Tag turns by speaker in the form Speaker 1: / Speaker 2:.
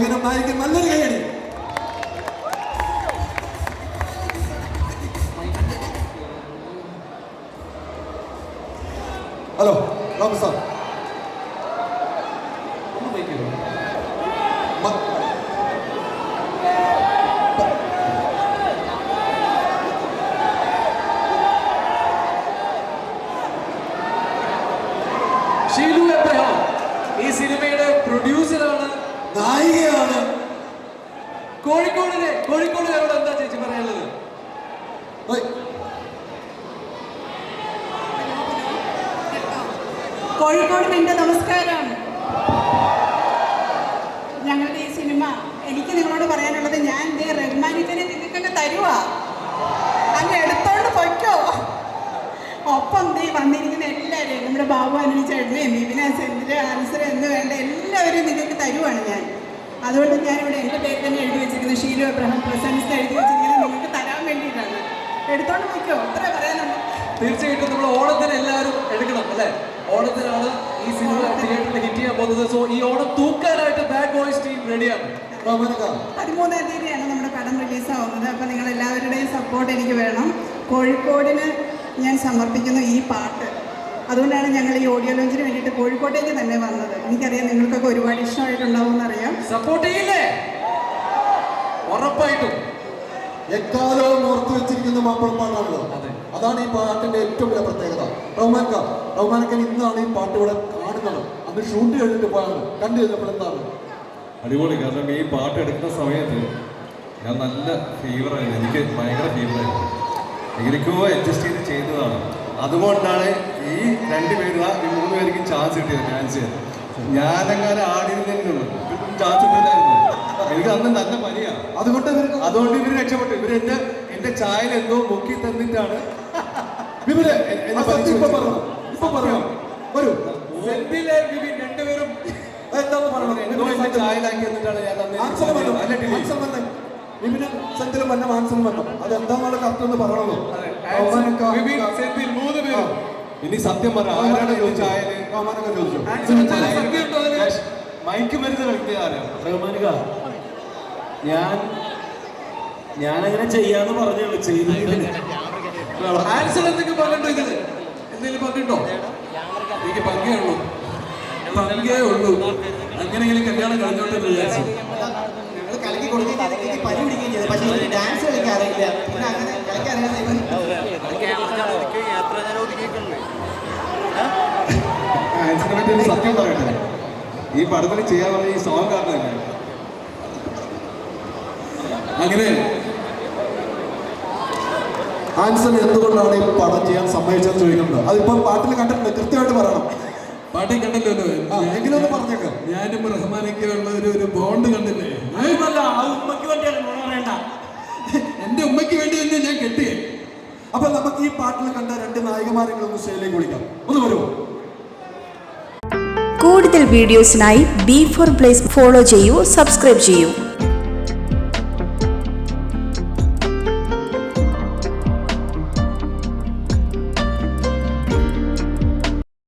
Speaker 1: നായകനും നായികൻ നല്ലൊരു കൈയടി. Hello Rama sir.
Speaker 2: Sheelu Abraham ഈ സിനിമയുടെ പ്രൊഡ്യൂസറാണ്
Speaker 1: നായികയാണ്.
Speaker 2: കോഴിക്കോടിനെ കോഴിക്കോടുകാരോട് എന്താ ചേച്ചി പറയാനുള്ളത്?
Speaker 3: കോഴിക്കോടിന് എന്റെ നമസ്കാരം ഞങ്ങളുടെ ഈ സിനിമ എനിക്ക് നിങ്ങളോട് പറയാനുള്ളത് ഞാൻ ദേ റഹ്മാനിക്കനെ നിങ്ങൾക്കൊക്കെ തരുവാ. അങ്ങ് എടുത്തോണ്ട് പൊയ്ക്കോ ഒപ്പം ദേ വന്നിരിക്കുന്ന എല്ലാവരെയും നമ്മുടെ ബാബു അനിൽ ചേട്ടനെയും വിപിന സെന്തിര ആൻസർ എന്ന് വേണ്ട എല്ലാവരെയും നിങ്ങൾക്ക് തരുവാണ് ഞാൻ. അതുകൊണ്ട് ഞാനിവിടെ എന്റെ പേര് തന്നെ എഴുതി വെച്ചിരിക്കുന്നത് ഷീലു അബ്രഹാം പ്രസൻസ് എഴുതി വെച്ചിരിക്കുന്നത് നിങ്ങൾക്ക് തരാൻ വേണ്ടിയിട്ടാണ്. എടുത്തോണ്ട് നോക്കിയോ? അത്ര പറയാനുള്ളൂ.
Speaker 2: തീർച്ചയായിട്ടും നമ്മൾ ഓണത്തിന് എല്ലാവരും എടുക്കണം അല്ലേ? ഓണത്തിനാണ് ഈ സിനിമ തിയേറ്ററിൽ ഹിറ്റ് ചെയ്യാൻ പോകുന്നത്. സോ ഈ ഓണം തൂക്കാനായിട്ട് ബാഡ് ബോയ്സ് ടീം റെഡിയാണ്
Speaker 3: പതിമൂന്നാം തീയതിയാണ് നമ്മുടെ പടം റിലീസാവുന്നത് അപ്പൊ നിങ്ങൾ എല്ലാവരുടെയും സപ്പോർട്ട് എനിക്ക് വേണം. കോഴിക്കോടിന് ഞാൻ സമർപ്പിക്കുന്ന ഈ പാട്ട്. അതുകൊണ്ടാണ് ഞങ്ങൾ ഈ ഓഡിയോ ലോഞ്ചിന് വേണ്ടിയിട്ട് കോഴിക്കോട്ടേക്ക് തന്നെ വന്നത്. എനിക്കറിയാം നിങ്ങൾക്കൊക്കെ ഒരുപാട് ഇഷ്ടമായിട്ടുണ്ടാവും എന്നറിയാം
Speaker 2: സപ്പോർട്ട് ചെയ്യില്ലേ? ഉറപ്പായിട്ടും.
Speaker 1: എക്കാലവും ഓർത്തു വെച്ചിരിക്കുന്ന മാപ്പിളപ്പാട്ടാണല്ലോ
Speaker 2: അതെ.
Speaker 1: അതാണ് ഈ പാട്ടിന്റെ ഏറ്റവും വലിയ പ്രത്യേകത. റഹ്മാൻക റഹ്മാനക്കൻ ഇന്നാണ് ഈ പാട്ട് ഇവിടെ കാണുന്നത്. അന്ന് ഷൂട്ട് കഴിഞ്ഞിട്ട് പോയാണ്. കണ്ടു കഴിഞ്ഞപ്പോൾ എന്താണ്?
Speaker 4: അടിപൊളി. കാരണം ഈ പാട്ട് എടുക്കുന്ന സമയത്ത് ഞാൻ നല്ല ഫീവറായിരുന്നു എനിക്ക് ഭയങ്കര ഫീവറായിരുന്നു എങ്ങനെയൊക്കെയോ അഡ്ജസ്റ്റ് ചെയ്ത് ചെയ്തതാണ്. അതുകൊണ്ടാണ് ഈ രണ്ട് പേരും ഈ മൂന്ന് പേർക്കും ചാൻസ് കിട്ടിയത് ഡാൻസ് ഞാനങ്ങനെ ആടിയിരുന്നുള്ളൂ ചാൻസ് കിട്ടില്ലായിരുന്നു എനിക്ക് അന്ന് നല്ല പനിയാണ്
Speaker 1: അതുകൊണ്ട്
Speaker 4: അതുകൊണ്ട് ഇവർ രക്ഷപ്പെട്ടു. ഇവർ എന്റെ എന്റെ ചായൽ എന്തോ മുക്കി തന്നിട്ടാണ്
Speaker 1: ഇവർ ഇപ്പൊ പറഞ്ഞു. ഇപ്പൊ പറഞ്ഞു. വരൂ.
Speaker 2: രണ്ടുപേരും
Speaker 1: എന്താന്ന്
Speaker 4: എന്തോ
Speaker 1: പറഞ്ഞു
Speaker 4: എന്റെ ചായയിലാക്കി എന്നിട്ടാണ് ഞാൻ
Speaker 1: വിപിന് സെന്തിലും വന്ന മാനസം വന്നു. അത് എന്താന്നുള്ള കറക്റ്റ് ഒന്ന് പറയണല്ലോ
Speaker 2: സെന്തിൽ
Speaker 4: ഇനി സത്യം പറ ആരാണ്
Speaker 1: റഹ്മാനക്ക ചോദിച്ചു?
Speaker 4: മരുന്ന്
Speaker 5: റഹ്മാനിക ഞാൻ ഞാനങ്ങനെ ചെയ്യാന്ന് പറഞ്ഞുള്ളൂ
Speaker 2: ആൻസർ എന്തെങ്കിലും പങ്കുണ്ടോ ഇതിൽ? എന്തെങ്കിലും പങ്കുണ്ടോ എനിക്ക് പങ്കേ ഉള്ളൂ. പങ്കേ ഉള്ളൂ. അങ്ങനെയെങ്കിലും കല്യാണം കഴിഞ്ഞോട്ടെന്ന് വിചാരിച്ചു.
Speaker 6: കലക്കി കൊടുക്കുകയും ചെയ്തു. എനിക്ക് പനി പിടിക്കുകയും ചെയ്തു. പക്ഷേ എനിക്ക് ഡാൻസ് കളിക്കാൻ അറിയില്ല. പിന്നെ അങ്ങനെ കളിക്കാൻ ഇവൻ
Speaker 4: പറ്റി ഒരു സത്യം പറയട്ടെ. ഈ പടത്തിൽ ചെയ്യാൻ പറഞ്ഞ ഈ സോങ് കാരണം
Speaker 2: അങ്ങനെ
Speaker 1: ആൻസർ എന്തുകൊണ്ടാണ് ഈ പടം ചെയ്യാൻ സമ്മതിച്ചതെന്ന് ചോദിക്കുന്നത്? അതിപ്പോ പാട്ടിൽ കണ്ടിട്ടുണ്ട്. കൃത്യമായിട്ട് പറയണം.
Speaker 2: പാട്ടിൽ കണ്ടല്ലോ
Speaker 1: ആ, എങ്കിലും ഒന്ന് പറഞ്ഞേക്കാം
Speaker 2: ഞാനും റഹ്മാനൊക്കെ ഉള്ള ഒരു ഒരു ബോണ്ട് കണ്ടില്ലേ
Speaker 5: അല്ല ആ ഉമ്മക്ക് വേണ്ടിയാണ് നുണ പറയണ്ട
Speaker 2: എന്റെ ഉമ്മയ്ക്ക് വേണ്ടി തന്നെ ഞാൻ കെട്ടിയേ
Speaker 1: അപ്പൊ നമുക്ക് ഈ പാട്ടിൽ കണ്ട രണ്ട് നായികമാരെ ഒന്ന് സ്റ്റേജിലേക്ക് വിളിക്കാം. ഒന്ന് വരുമോ
Speaker 7: കൂടുതൽ വീഡിയോസിനായി ബി ഫോർ പ്ലേസ് ഫോളോ ചെയ്യൂ സബ്സ്ക്രൈബ് ചെയ്യൂ.